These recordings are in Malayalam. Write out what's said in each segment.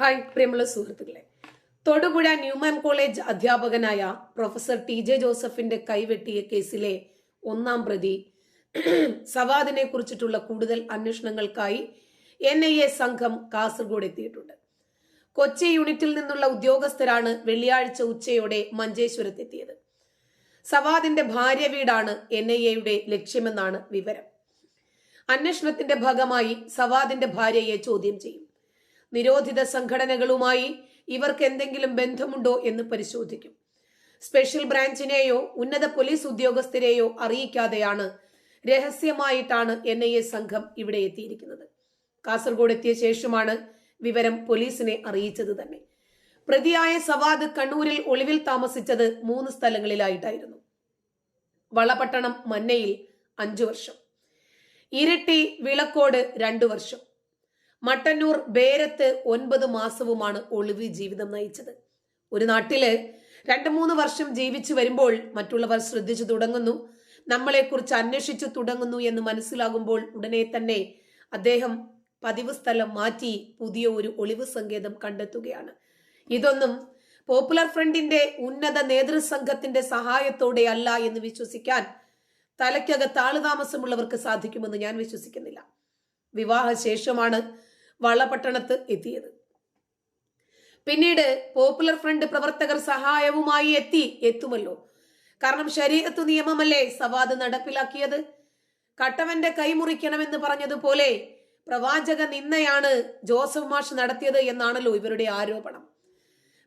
ഹായ് പ്രിയമുള്ള സുഹൃത്തുക്കളെ. തൊടുപുഴ ന്യൂമാൻ കോളേജ് അധ്യാപകനായ പ്രൊഫസർ ടി ജെ ജോസഫിന്റെ കൈവെട്ടിയ കേസിലെ ഒന്നാം പ്രതി സവാദിനെ കുറിച്ചിട്ടുള്ള കൂടുതൽ അന്വേഷണങ്ങൾക്കായി എൻ ഐ എ സംഘം കാസർഗോഡ് എത്തിയിട്ടുണ്ട്. കൊച്ചി യൂണിറ്റിൽ നിന്നുള്ള ഉദ്യോഗസ്ഥരാണ് വെള്ളിയാഴ്ച ഉച്ചയോടെ മഞ്ചേശ്വരത്തെത്തിയത്. സവാദിന്റെ ഭാര്യ വീടാണ് എൻ ഐ എയുടെ ലക്ഷ്യമെന്നാണ് വിവരം. അന്വേഷണത്തിന്റെ ഭാഗമായി സവാദിന്റെ ഭാര്യയെ ചോദ്യം ചെയ്യും. നിരോധിത സംഘടനകളുമായി ഇവർക്ക് എന്തെങ്കിലും ബന്ധമുണ്ടോ എന്ന് പരിശോധിക്കും. സ്പെഷ്യൽ ബ്രാഞ്ചിനെയോ ഉന്നത പോലീസ് ഉദ്യോഗസ്ഥരെയോ അറിയിക്കാതെയാണ് രഹസ്യമായിട്ടാണ് എൻ ഐ എ സംഘം ഇവിടെ എത്തിയിരിക്കുന്നത്. കാസർഗോഡ് എത്തിയ ശേഷമാണ് വിവരം പോലീസിനെ അറിയിച്ചത് തന്നെ. പ്രതിയായ സവാദ് കണ്ണൂരിൽ ഒളിവിൽ താമസിച്ചത് മൂന്ന് സ്ഥലങ്ങളിലായിട്ടായിരുന്നു. വളപട്ടണം മന്നയിൽ അഞ്ചു വർഷം. ഇരട്ടി വിളക്കോട് രണ്ടു വർഷം. മട്ടന്നൂർ ബേരത്ത് ഒൻപത് മാസവുമാണ് ഒളിവ് ജീവിതം നയിച്ചത്. ഒരു നാട്ടിൽ രണ്ട് മൂന്ന് വർഷം ജീവിച്ചു വരുമ്പോൾ മറ്റുള്ളവർ ശ്രദ്ധിച്ചു തുടങ്ങുന്നു. നമ്മളെക്കുറിച്ച് അന്വേഷിച്ചു തുടങ്ങുന്നു എന്ന് മനസ്സിലാകുമ്പോൾ ഉടനെ തന്നെ അദ്ദേഹം പതിവ് സ്ഥലം മാറ്റി പുതിയ ഒരു ഒളിവ് സങ്കേതം കണ്ടെത്തുകയാണ്. ഇതൊന്നും പോപ്പുലർ ഫ്രണ്ടിന്റെ ഉന്നത നേതൃസംഘത്തിന്റെ സഹായത്തോടെ അല്ല എന്ന് വിശ്വസിക്കാൻ തലയ്ക്കകത്ത് ആളുതാമസമുള്ളവർക്ക് സാധിക്കുമെന്ന് ഞാൻ വിശ്വസിക്കുന്നില്ല. വിവാഹ ശേഷമാണ് വളപട്ടണത്ത് എത്തിയത്. പിന്നീട് പോപ്പുലർ ഫ്രണ്ട് പ്രവർത്തകർ സഹായവുമായി എത്തി എത്തുമല്ലോ. കാരണം ശരീരത്തു നിയമമല്ലേ സവാദ് നടപ്പിലാക്കിയത്? കട്ടവന്റെ കൈമുറിക്കണമെന്ന് പറഞ്ഞതുപോലെ പ്രവാചക നിന്നയാണ് ജോസഫ് മാഷ് നടത്തിയത് എന്നാണല്ലോ ഇവരുടെ ആരോപണം.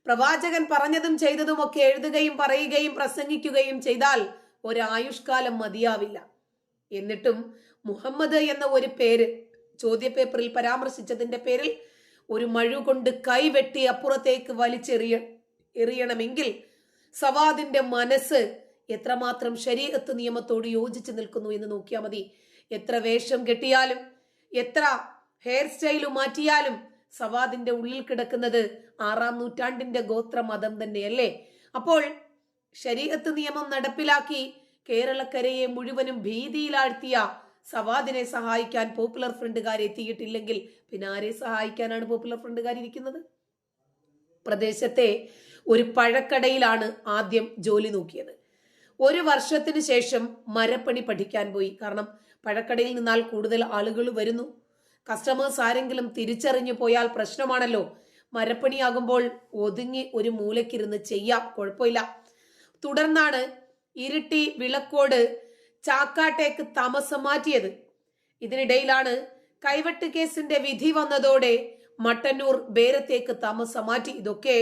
പ്രവാചകൻ പറഞ്ഞതും ചെയ്തതും ഒക്കെ എഴുതുകയും പറയുകയും പ്രസംഗിക്കുകയും ചെയ്താൽ ഒരായുഷ്കാലം മതിയാവില്ല. എന്നിട്ടും മുഹമ്മദ് എന്ന ഒരു പേര് ചോദ്യപേപ്പറിൽ പരാമർശിച്ചതിന്റെ പേരിൽ ഒരു മഴു കൊണ്ട് കൈവെട്ടി അപ്പുറത്തേക്ക് വലിച്ചെറിയ എറിയണമെങ്കിൽ സവാദിന്റെ മനസ്സ് എത്രമാത്രം ശരീരത്ത് നിയമത്തോട് യോജിച്ച് നിൽക്കുന്നു എന്ന് നോക്കിയാൽ മതി. എത്ര വേഷം കെട്ടിയാലും എത്ര ഹെയർ സ്റ്റൈൽ മാറ്റിയാലും സവാദിന്റെ ഉള്ളിൽ കിടക്കുന്നത് ആറാം നൂറ്റാണ്ടിന്റെ ഗോത്ര മതം തന്നെയല്ലേ? അപ്പോൾ ശരീരത്ത് നിയമം നടപ്പിലാക്കി കേരളക്കരയെ മുഴുവനും ഭീതിയിലാഴ്ത്തിയ സവാദിനെ സഹായിക്കാൻ പോപ്പുലർ ഫ്രണ്ടുകാർ എത്തിയിട്ടില്ലെങ്കിൽ പിന്നെ ആരെ സഹായിക്കാനാണ് പോപ്പുലർ ഫ്രണ്ടുകാർ ഇരിക്കുന്നത്? പ്രദേശത്തെ ഒരു പഴക്കടയിലാണ് ആദ്യം ജോലി നോക്കിയത്. ഒരു വർഷത്തിന് ശേഷം മരപ്പണി പഠിക്കാൻ പോയി. കാരണം പഴക്കടയിൽ നിന്നാൽ കൂടുതൽ ആളുകൾ വരുന്നു. കസ്റ്റമേഴ്സ് ആരെങ്കിലും തിരിച്ചറിഞ്ഞു പോയാൽ പ്രശ്നമാണല്ലോ. മരപ്പണിയാകുമ്പോൾ ഒതുങ്ങി ഒരു മൂലക്കിരുന്ന് ചെയ്യാം. കുഴപ്പമില്ല. തുടർന്നാണ് ഇരിട്ടി വിളക്കോട് ചാക്കാട്ടേക്ക് താമസം മാറ്റിയത്. ഇതിനിടയിലാണ് കൈവെട്ട് കേസിന്റെ വിധി വന്നതോടെ മട്ടന്നൂർ ബേരത്തേക്ക് താമസം മാറ്റി. ഇതൊക്കെ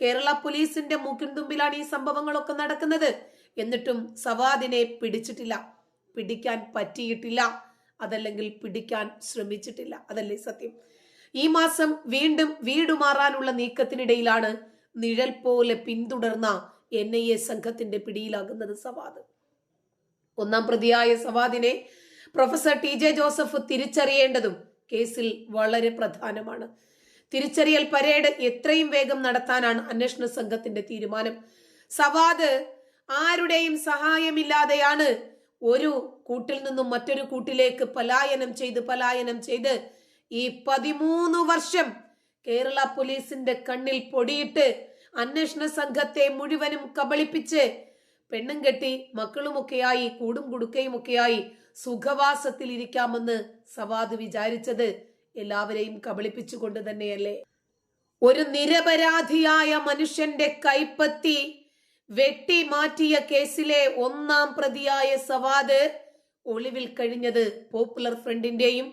കേരള പോലീസിന്റെ മൂക്കിൻ തുമ്പിലാണ് ഈ സംഭവങ്ങളൊക്കെ നടക്കുന്നത്. എന്നിട്ടും സവാദിനെ പിടിച്ചിട്ടില്ല. പിടിക്കാൻ പറ്റിയിട്ടില്ല. അതല്ലെങ്കിൽ പിടിക്കാൻ ശ്രമിച്ചിട്ടില്ല. അതല്ലേ സത്യം? ഈ മാസം വീണ്ടും വീട് മാറാനുള്ള നീക്കത്തിനിടയിലാണ് നിഴൽ പോലെ പിന്തുടർന്ന എൻ ഐ എ സംഘത്തിന്റെ പിടിയിലാകുന്നത് സവാദ്. ഒന്നാം പ്രതിയായ സവാദിനെ പ്രൊഫസർ ടി ജെ ജോസഫ് തിരിച്ചറിയേണ്ടതും കേസിൽ വളരെ പ്രധാനമാണ്. തിരിച്ചറിയൽ പരേഡ് എത്രയും വേഗം നടത്താനാണ് അന്വേഷണ സംഘത്തിന്റെ തീരുമാനം. സവാദ് ആരുടെയും സഹായമില്ലാതെയാണ് ഒരു കൂട്ടിൽ നിന്നും മറ്റൊരു കൂട്ടിലേക്ക് പലായനം ചെയ്ത് പലായനം ചെയ്ത് ഈ പതിമൂന്ന് വർഷം കേരള പോലീസിന്റെ കണ്ണിൽ പൊടിയിട്ട് അന്വേഷണ സംഘത്തെ മുഴുവനും കബളിപ്പിച്ച് പെണ്ണും കെട്ടി മക്കളുമൊക്കെയായി കൂടും കുടുക്കയും ഒക്കെയായി സുഖവാസത്തിൽ ഇരിക്കാമെന്ന് സവാദ് വിചാരിച്ചത് എല്ലാവരെയും കബളിപ്പിച്ചുകൊണ്ട് തന്നെയല്ലേ. ഒരു നിരപരാധിയായ മനുഷ്യന്റെ കൈപ്പത്തി വെട്ടി മാറ്റിയ കേസിലെ ഒന്നാം പ്രതിയായ സവാദ് ഒളിവിൽ കഴിഞ്ഞത് പോപ്പുലർ ഫ്രണ്ടിന്റെയും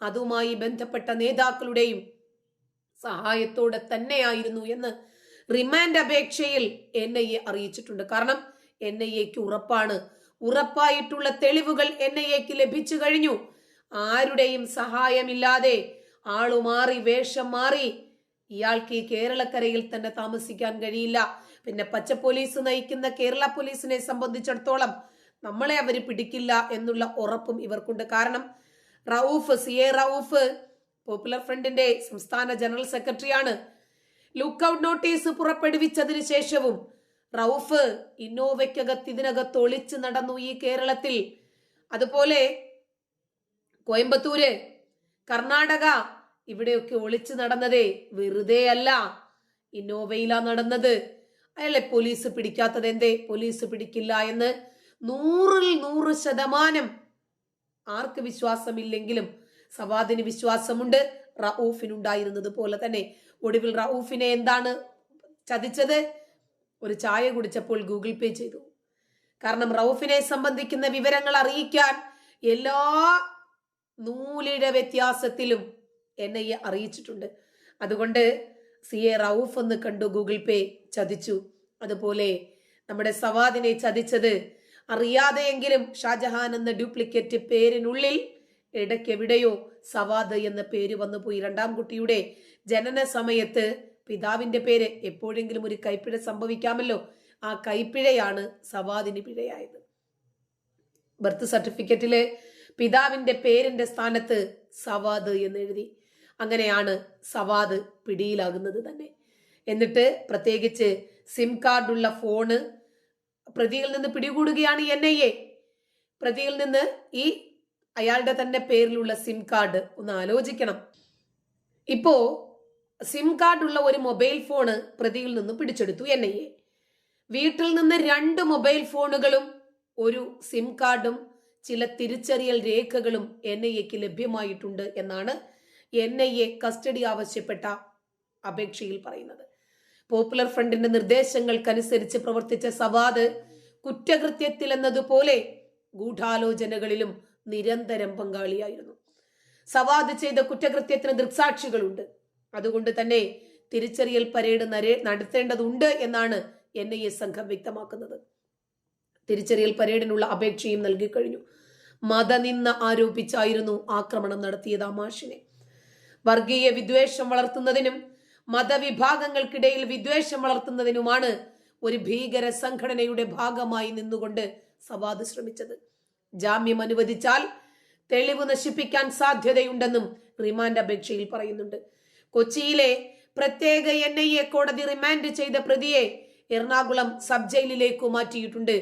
അതുമായി ബന്ധപ്പെട്ട നേതാക്കളുടെയും സഹായത്തോടെ തന്നെയായിരുന്നു എന്ന് റിമാൻഡ് അപേക്ഷയിൽ എൻ ഐ എ അറിയിച്ചിട്ടുണ്ട്. കാരണം എൻ ഐ എക്ക് ഉറപ്പാണ്. ഉറപ്പായിട്ടുള്ള തെളിവുകൾ എൻ ഐ എക്ക് ലഭിച്ചു കഴിഞ്ഞു. ആരുടെയും സഹായമില്ലാതെ ആളു മാറി വേഷം മാറി ഇയാൾക്ക് ഈ കേരളക്കരയിൽ തന്നെ താമസിക്കാൻ കഴിയില്ല. പിന്നെ പച്ച പോലീസ് നയിക്കുന്ന കേരള പോലീസിനെ സംബന്ധിച്ചിടത്തോളം നമ്മളെ അവർ പിടിക്കില്ല എന്നുള്ള ഉറപ്പും ഇവർക്കുണ്ട്. കാരണം Rauf C A Rauf popular ഫ്രണ്ടിന്റെ സംസ്ഥാന ജനറൽ സെക്രട്ടറിയാണ്. ലുക്കൌട്ട് നോട്ടീസ് പുറപ്പെടുവിച്ചതിന് ശേഷവും റൌഫ് ഇന്നോവയ്ക്കകത്ത് ഇതിനകത്ത് ഒളിച്ചു നടന്നു ഈ കേരളത്തിൽ. അതുപോലെ കോയമ്പത്തൂര് കർണാടക ഇവിടെയൊക്കെ ഒളിച്ചു നടന്നതേ വെറുതെ അല്ല ഇന്നോവയിലാ നടന്നത്. അയാളെ പോലീസ് പിടിക്കാത്തത് എന്തേ പോലീസ് പിടിക്കില്ല എന്ന് നൂറിൽ നൂറ് ശതമാനം ആർക്ക് വിശ്വാസമില്ലെങ്കിലും സവാദിന് വിശ്വാസമുണ്ട്. റൌഫിനുണ്ടായിരുന്നത് പോലെ തന്നെ ഒടുവിൽ റൌഫിനെ എന്താണ് ചതിച്ചത്? ഒരു ചായ കുടിച്ചപ്പോൾ ഗൂഗിൾ പേ ചെയ്തു. കാരണം റൌഫിനെ സംബന്ധിക്കുന്ന വിവരങ്ങൾ അറിയിക്കാൻ എല്ലാ നൂലിഴ വ്യത്യാസത്തിലും എന്നെ എ അറിയിച്ചിട്ടുണ്ട്. അതുകൊണ്ട് സി എ റൌഫ് എന്ന് കണ്ടു ഗൂഗിൾ പേ ചതിച്ചു. അതുപോലെ നമ്മുടെ സവാദിനെ ചതിച്ചത് അറിയാതെയെങ്കിലും ഷാജഹാൻ എന്ന ഡ്യൂപ്ലിക്കേറ്റ് പേരിനുള്ളിൽ ഇടയ്ക്കെവിടെയോ സവാദ് എന്ന പേര് വന്നുപോയി. രണ്ടാം കുട്ടിയുടെ ജനന സമയത്ത് പിതാവിന്റെ പേര് എപ്പോഴെങ്കിലും ഒരു കൈപ്പിഴ സംഭവിക്കാമല്ലോ. ആ കൈപ്പിഴയാണ് സവാദിന് പിഴയായത്. ബർത്ത് സർട്ടിഫിക്കറ്റിൽ പിതാവിന്റെ പേരിന്റെ സ്ഥാനത്ത് സവാദ് എന്ന് എഴുതി അങ്ങനെയാണ് സവാദ് പിടിയിലാകുന്നത് തന്നെ. എന്നിട്ട് പ്രത്യേകിച്ച് സിം കാർഡുള്ള ഫോണ് പ്രതിയിൽ നിന്ന് പിടികൂടുകയാണ് എൻ ഐ എ. പ്രതിയിൽ നിന്ന് ഈ അയാളുടെ തന്നെ പേരിലുള്ള സിം കാർഡ് ഒന്ന് ആലോചിക്കണം. ഇപ്പോ സിം കാർഡ് ഉള്ള ഒരു മൊബൈൽ ഫോണ് പ്രതിയിൽ നിന്ന് പിടിച്ചെടുത്തു എൻ ഐ എ വീട്ടിൽ നിന്ന് രണ്ട് മൊബൈൽ ഫോണുകളും ഒരു സിം കാർഡും ചില തിരിച്ചറിയൽ രേഖകളും എൻ ഐ എക്ക് ലഭ്യമായിട്ടുണ്ട് എന്നാണ് എൻ ഐ എ കസ്റ്റഡി ആവശ്യപ്പെട്ട അപേക്ഷയിൽ പറയുന്നത്. പോപ്പുലർ ഫ്രണ്ടിന്റെ നിർദ്ദേശങ്ങൾക്കനുസരിച്ച് പ്രവർത്തിച്ച സവാദ് കുറ്റകൃത്യത്തിൽ എന്നതുപോലെ ഗൂഢാലോചനകളിലും നിരന്തരം പങ്കാളിയായിരുന്നു. സവാദ് ചെയ്ത കുറ്റകൃത്യത്തിന് ദൃക്സാക്ഷികളുണ്ട്. അതുകൊണ്ട് തന്നെ തിരിച്ചറിയൽ പരേഡ് നരേ നടത്തേണ്ടതുണ്ട് എന്നാണ് എൻ ഐ എ സംഘം വ്യക്തമാക്കുന്നത്. തിരിച്ചറിയൽ പരേഡിനുള്ള അപേക്ഷയും നൽകിക്കഴിഞ്ഞു മതനിന്ന ആരോപിച്ചായിരുന്നു ആക്രമണം നടത്തിയത് ആ മാഷിനെ. വർഗീയ വിദ്വേഷം വളർത്തുന്നതിനും മതവിഭാഗങ്ങൾക്കിടയിൽ വിദ്വേഷം വളർത്തുന്നതിനുമാണ് ഒരു ഭീകര സംഘടനയുടെ ഭാഗമായി നിന്നുകൊണ്ട് സവാദ് ശ്രമിച്ചത്. ജാമ്യം അനുവദിച്ചാൽ തെളിവ് നശിപ്പിക്കാൻ സാധ്യതയുണ്ടെന്നും റിമാൻഡ് അപേക്ഷയിൽ പറയുന്നുണ്ട്. കൊച്ചിയിലെ പ്രത്യേക എൻ ഐ എ കോടതി റിമാൻഡ് ചെയ്ത പ്രതിയെ എറണാകുളം സബ് ജയിലിലേക്ക് മാറ്റിയിട്ടുണ്ട്.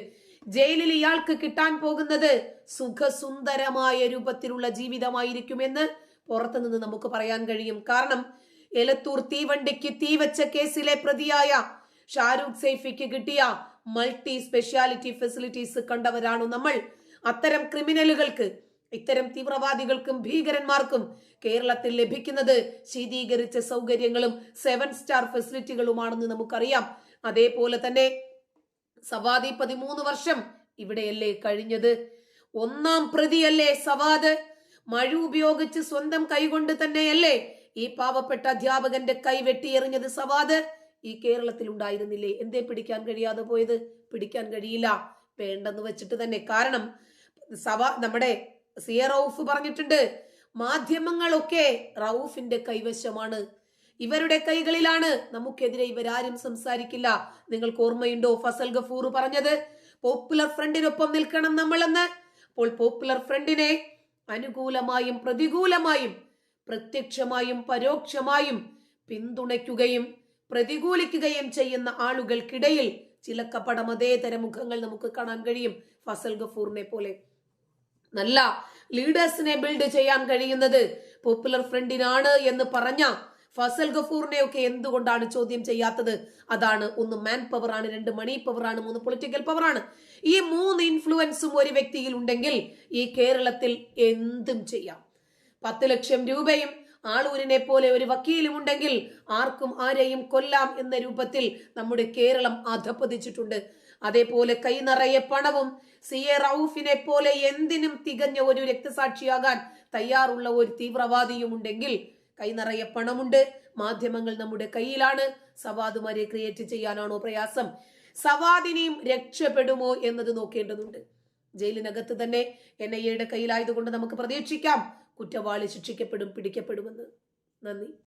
ജയിലിൽ ഇയാൾക്ക് കിട്ടാൻ പോകുന്നത് സുഖസുന്ദരമായ രൂപത്തിലുള്ള ജീവിതമായിരിക്കുമെന്ന് പുറത്തുനിന്ന് നമുക്ക് പറയാൻ കഴിയും. കാരണം എലത്തൂർ തീവണ്ടിക്ക് തീവച്ച കേസിലെ പ്രതിയായ ഷാരൂഖ് സൈഫിക്ക് കിട്ടിയ മൾട്ടി സ്പെഷ്യാലിറ്റി ഫെസിലിറ്റീസ് കണ്ടവരാണു നമ്മൾ. അത്തരം ക്രിമിനലുകൾക്ക് ഇത്തരം തീവ്രവാദികൾക്കും ഭീകരന്മാർക്കും കേരളത്തിൽ ലഭിക്കുന്നത് ശീതീകരിച്ച സൗകര്യങ്ങളും സെവൻ സ്റ്റാർ ഫെസിലിറ്റികളുമാണെന്ന് നമുക്കറിയാം. അതേപോലെ തന്നെ സവാദി പതിമൂന്ന് വർഷം ഇവിടെയല്ലേ കഴിഞ്ഞത്? ഒന്നാം പ്രതിയല്ലേ സവാദ്? മഴ ഉപയോഗിച്ച് സ്വന്തം കൈകൊണ്ട് തന്നെയല്ലേ ഈ പാവപ്പെട്ട അധ്യാപകന്റെ കൈ വെട്ടിയെറിഞ്ഞത് സവാദ്? ഈ കേരളത്തിൽ ഉണ്ടായിരുന്നില്ലേ? എന്തേ പിടിക്കാൻ കഴിയാതെ പോയത്? പിടിക്കാൻ കഴിയില്ല. വേണ്ടെന്ന് വെച്ചിട്ട് തന്നെ. കാരണം സവാ നമ്മുടെ സി എ റൌഫ് പറഞ്ഞിട്ടുണ്ട്. മാധ്യമങ്ങളൊക്കെ റൌഫിന്റെ കൈവശമാണ്. ഇവരുടെ കൈകളിലാണ്. നമുക്കെതിരെ ഇവരാരും സംസാരിക്കില്ല. നിങ്ങൾക്ക് ഓർമ്മയുണ്ടോ ഫസൽ ഗഫൂർ പറഞ്ഞത്? പോപ്പുലർ ഫ്രണ്ടിനൊപ്പം നിൽക്കണം നമ്മളെന്ന്. അപ്പോൾ പോപ്പുലർ ഫ്രണ്ടിനെ അനുകൂലമായും പ്രതികൂലമായും പ്രത്യക്ഷമായും പരോക്ഷമായും പിന്തുണയ്ക്കുകയും പ്രതികൂലിക്കുകയും ചെയ്യുന്ന ആളുകൾക്കിടയിൽ ചില അതേതര മുഖങ്ങൾ നമുക്ക് കാണാൻ കഴിയും ഫസൽ ഗഫൂറിനെ പോലെ. നല്ല ലീഡേഴ്സിനെ ബിൽഡ് ചെയ്യാൻ കഴിയുന്നത് പോപ്പുലർ ഫ്രണ്ടിനാണ് എന്ന് പറഞ്ഞ ഫസൽ ഗഫൂറിനെ ഒക്കെ എന്തുകൊണ്ടാണ് ചോദ്യം ചെയ്യാത്തത്? അതാണ് ഒന്ന് മാൻ പവറാണ് രണ്ട് മണി പവറാണ് മൂന്ന് പൊളിറ്റിക്കൽ പവറാണ് ഈ മൂന്ന് ഇൻഫ്ലുവൻസും ഒരു വ്യക്തിയിൽ ഉണ്ടെങ്കിൽ ഈ കേരളത്തിൽ എന്തും ചെയ്യാം. പത്ത് ലക്ഷം രൂപയും ആളൂരിനെ പോലെ ഒരു വക്കീലും ഉണ്ടെങ്കിൽ ആർക്കും ആരെയും കൊല്ലാം എന്ന രൂപത്തിൽ നമ്മുടെ കേരളം അധപ്പതിച്ചിട്ടുണ്ട് അതേപോലെ കൈ നിറയെ പണവും. സി എ റൌഫിനെ പോലെ എന്തിനും തികഞ്ഞ ഒരു രക്തസാക്ഷിയാകാൻ തയ്യാറുള്ള ഒരു തീവ്രവാദിയും ഉണ്ടെങ്കിൽ കൈ നിറയെ പണമുണ്ട്. മാധ്യമങ്ങൾ നമ്മുടെ കയ്യിലാണ്. സവാദുമാരെ ക്രിയേറ്റ് ചെയ്യാനാണോ പ്രയാസം? സവാദിനെയും രക്ഷപ്പെടുമോ എന്നത് നോക്കേണ്ടതുണ്ട്. ജയിലിനകത്ത് തന്നെ എൻ ഐ എയുടെ കയ്യിലായതുകൊണ്ട് നമുക്ക് പ്രതീക്ഷിക്കാം. കുറ്റവാളി ശിക്ഷിക്കപ്പെടും പിടിക്കപ്പെടുമെന്ന്. നന്ദി.